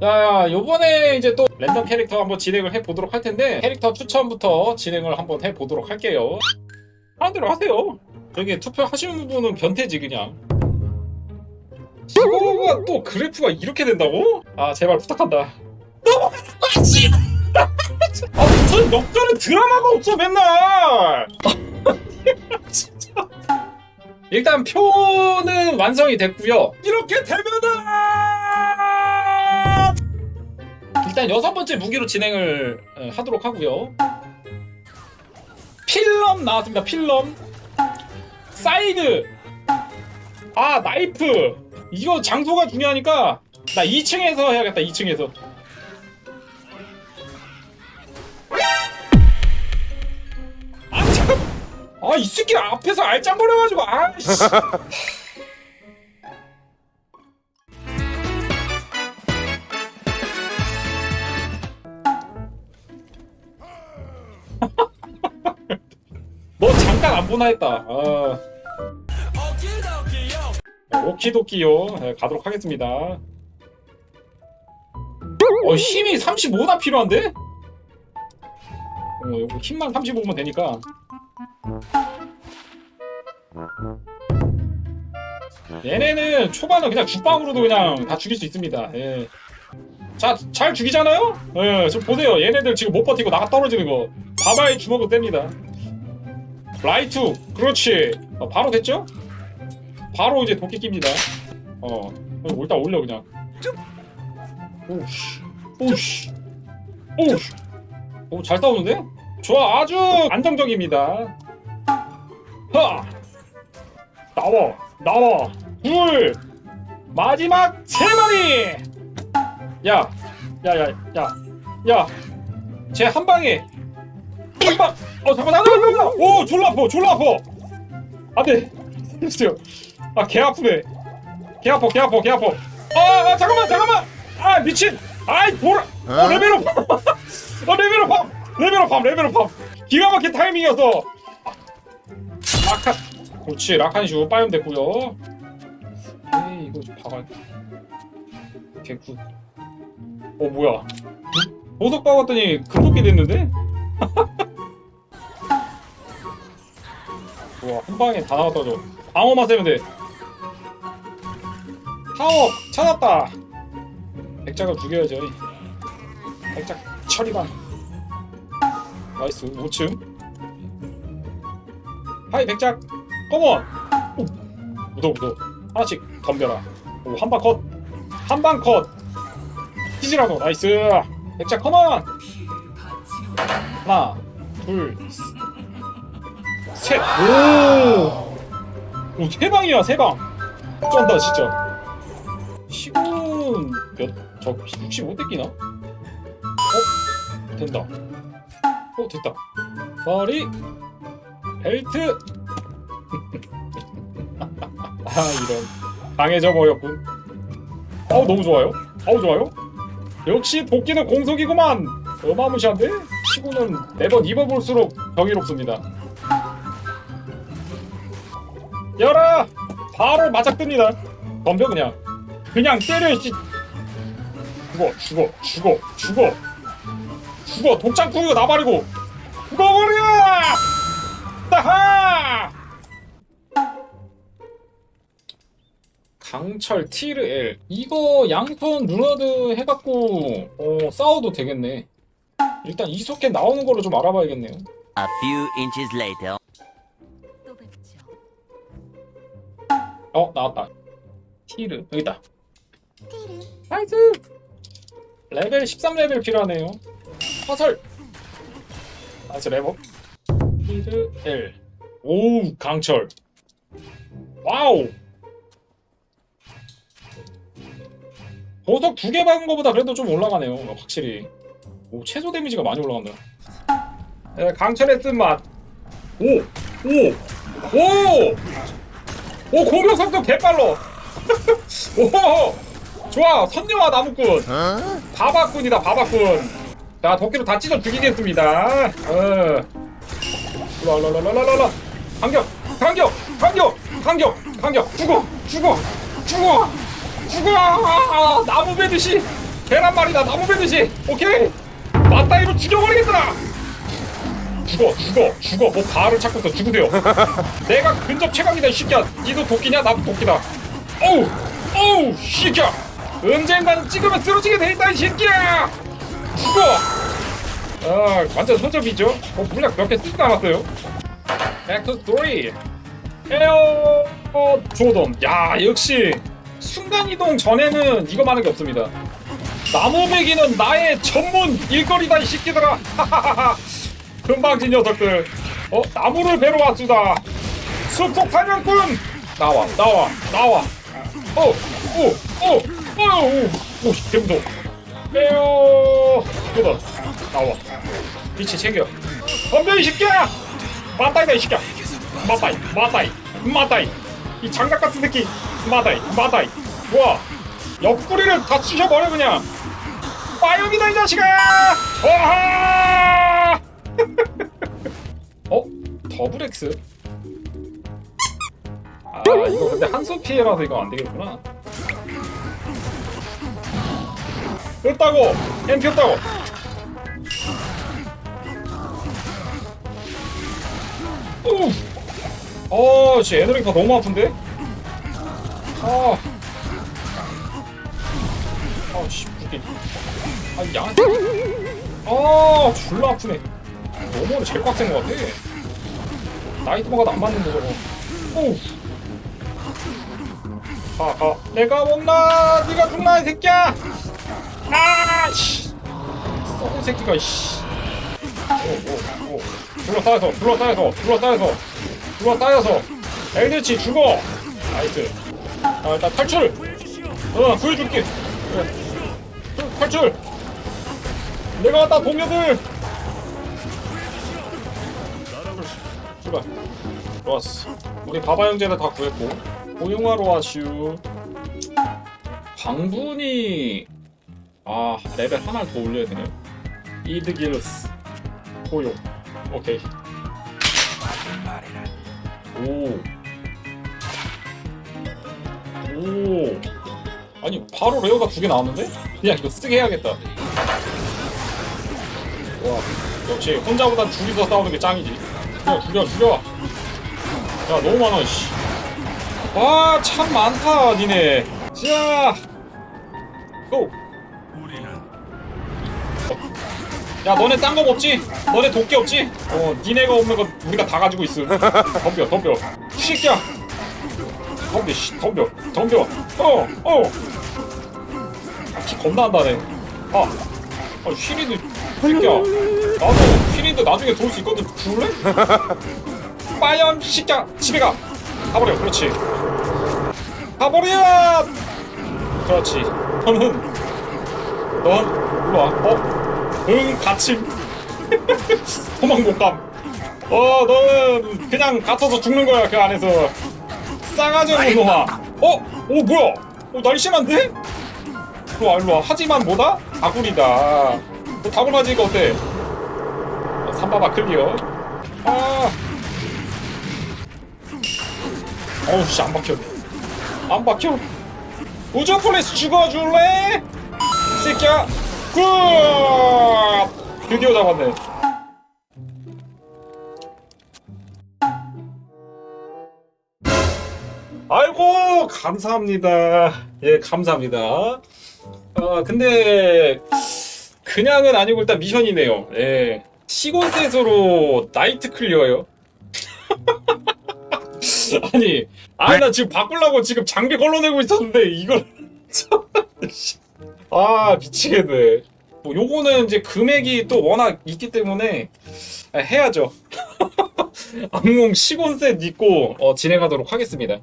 자, 요번에 이제 또 랜덤 캐릭터 한번 진행을 해보도록 할 텐데, 캐릭터 추천부터 진행을 한번 해보도록 할게요. 하는 대로 하세요. 저기 투표하시는 분은 변태지, 그냥. 이거가 또 그래프가 이렇게 된다고? 아, 제발 부탁한다. 너무 씨. 아, 무슨 역전의 드라마가 없어, 맨날! 진짜. 일단 표는 완성이 됐고요. 이렇게 되면은 일단 여섯 번째 무기로 진행을 어, 하도록 하고요. 필럼 나왔습니다. 필럼. 사이드. 아 나이프. 이거 장소가 중요하니까 나 2층에서 해야겠다. 2층에서. 아 참. 아 이 새끼 앞에서 알짱거려 가지고 아 씨. 보나 했다. 아. 오키도키요. 네, 가도록 하겠습니다. 어, 힘이 35나 필요한데? 어, 힘만 35면 되니까. 얘네는 초반은 그냥 죽방으로도 그냥 다 죽일 수 있습니다. 예. 자, 잘 죽이잖아요? 예, 좀 보세요. 얘네들 지금 못 버티고 나가 떨어지는 거. 바바의 주먹을 뗍니다. 라이트. 그렇지. 어, 바로 됐죠? 바로 이제 도끼 낍니다. 어 어, 일단 올려 그냥. 오씨. 오씨. 오씨. 오잘 싸우는데? 좋아 아주 안정적입니다. 하 나와 나와. 둘. 마지막 세 마리 야야야야야쟤 한 방에 한방 어 잠깐 나나 나나 오 졸라 아파 졸라 아파. 안돼. 살려주세요. 아개 아프네. 개 아파 개 아파 개 아파. 아, 아 잠깐만 잠깐만. 아 미친. 아이 보라 어 레벨업 어 레벨업 레벨업 레벨업 기가 막힌 타이밍이어서. 라칸. 그렇지 라칸이슈 빠염 됐고요. 에이 이거 좀 봐봐 개굿 어 뭐야? 보석 빠봤더니 급속히 됐는데 우와 한 방에 다 나왔다 저 방어만 세면 돼. 파워 찾았다. 백작을 죽여야죠 백작 처리반 나이스 5층. 하이 백작. 컴온. 오, 묻어 묻어 하나씩 덤벼라. 오 한 방 컷. 한 방컷. 피지라도 나이스. 백작 컴온. 하나 둘 셋! 오! 오, 세 방이야, 세 방! 쩐다, 진짜. 시군 몇, 저, 65 떼끼나? 어? 된다. 어, 됐다. 머리, 벨트! 아, 이런. 강해져 버렸군. 어우, 너무 좋아요. 어우, 좋아요. 역시 도끼는 공속이구만! 어마무시한데? 시구는 매번 입어볼수록 경이롭습니다. 열어! 바로 맞닥뜹니다. 덤벼 그냥. 그냥 때려 씨. 죽어 죽어 죽어 죽어 죽어 독장 꾸이고 나발이고 죽어버려! 따하! 강철 티르 L 이거 양손 루너드 해갖고 어, 싸워도 되겠네. 일단 이소켓 나오는 걸로 좀 알아봐야겠네요. A few inches later. 어 나왔다. 티르 여기다. 티르. 나이스! 레벨 13레벨 필요하네요. 화살! 나이스 레버. 티르 L 오우 강철. 와우! 보석 두 개 박은 거보다 그래도 좀 올라가네요 확실히. 오 최소 데미지가 많이 올라간다. 네, 강철의 쓴맛. 오! 오! 오! 오 공격 속도 개빨로. 오 좋아. 선녀와 나무꾼. 바바꾼이다 바바꾼. 자 도끼로 다 찢어 죽이겠습니다. 어. 라라라라라라 강격 강격 강격 강격 강격. 죽어 죽어 죽어 죽어. 나무 베듯이 계란 말이다 나무 베듯이 오케이. 맞다이로 죽여버리겠다 죽어 죽어 죽어. 뭐 바를 찾고 있어 죽으세요. 내가 근접 최강이다 이 새끼야. 니도 도끼냐? 나도 도끼다. 어우 어우 새끼야. 언젠가는 찍으면 쓰러지게 돼있다 이 새끼야. 죽어. 아 완전 손접이죠? 어 물약 몇 개 쓰지도 않았어요. 백투 스토리 에어 어, 조던. 야 역시 순간이동 전에는 이거만한 게 없습니다. 나무배기는 나의 전문 일거리다 이 새끼들아. 하하하하 금방진 녀석들. 어 나무를 베러 왔수다. 숲속 사냥꾼! 나와 나와 나와. 어, 어오오오 오 오 개무서워. 에어 조던 나와. 빛이 챙겨. 덤벼 이 새끼야! 맞다이다 이 새끼야. 맞다이 맞다이 맞다이. 이 장갑 같은 새끼. 맞다이 맞다이. 와. 옆구리를 다 쑤셔버려 그냥. 빠염이다 이 자식아! 어하 어? 더블엑스? 아 이거 근데 한수 피해라서 이거 안 되겠구나 엠 폈다고 우 어, 씨, 에너지가 너무 아픈데? 아. 아, 씨, 무게. 아, 양. 아, 졸라 아프네. 너무 제일 것 같아. 나이트 먹어도 안 맞는데, 저거. 오. 아, 아, 내가 먹나? 네가 죽나, 이 새끼야! 아, 씨. 썩은 새끼가, 씨. 오, 오, 오. 둘러싸여서, 둘러싸여서, 둘러싸여서. 둘러싸여서. 엘리치 죽어! 나이스. 아, 일단 탈출! 어, 구해줄게. 탈- 탈출! 내가 왔다, 동료들! 출발. 좋았어. 우리 바바 형제를 다 구했고. 고용하러 와슈. 광분이. 아, 레벨 하나를 더 올려야 되네요. 이드길스. 고용. 오케이. 오. 오. 아니 바로 레어가 두 개 나왔는데? 그냥 이거 쓰게 해야겠다. 와. 역시 혼자보단 둘이서 싸우는 게 짱이지. 죽여 죽여 죽여. 야 너무 많아 씨. 와참 많다 니네. 자. 고. 야 너네 딴 거 없지? 너네 도끼 없지? 어 니네가 없는 거 우리가 다 가지고 있음 덤벼 덤벼 이 새끼야 덤벼 씨 덤벼 덤벼 어어 아, 피 겁나 한다네 아, 아 휘리드 새끼야 나도 휘리드 나중에 도울 수 있거든. 죽을래? 빠염 이 새끼야 집에 가. 가버려. 그렇지. 가버려! 그렇지. 너는 넌 일로 와. 어? 응 갇힘. 도망 못감. 어 너는 그냥 갇혀서 죽는 거야 그 안에서. 싸가지 없는 놈아. 어? 오 뭐야? 어 날씬한데? 일로와 일로와. 하지만 뭐다? 다굴이다. 너 다굴 맞으니까 어때? 어, 삼바바 클리어 아 어우 씨안 박혀 안 박혀 우주 폴리스 죽어줄래? 이 새끼야 굿! 드디어 잡았네. 아이고 감사합니다. 예 감사합니다. 아 근데 그냥은 아니고 일단 미션이네요. 예 시곤셋으로 나이트 클리어요. 아니 아니 나 지금 바꾸려고 지금 장비 걸러내고 있었는데 이걸 아 미치겠네. 뭐 요거는 이제 금액이 또 워낙 있기 때문에 해야죠. 악몽 시곤셋 입고 어, 진행하도록 하겠습니다.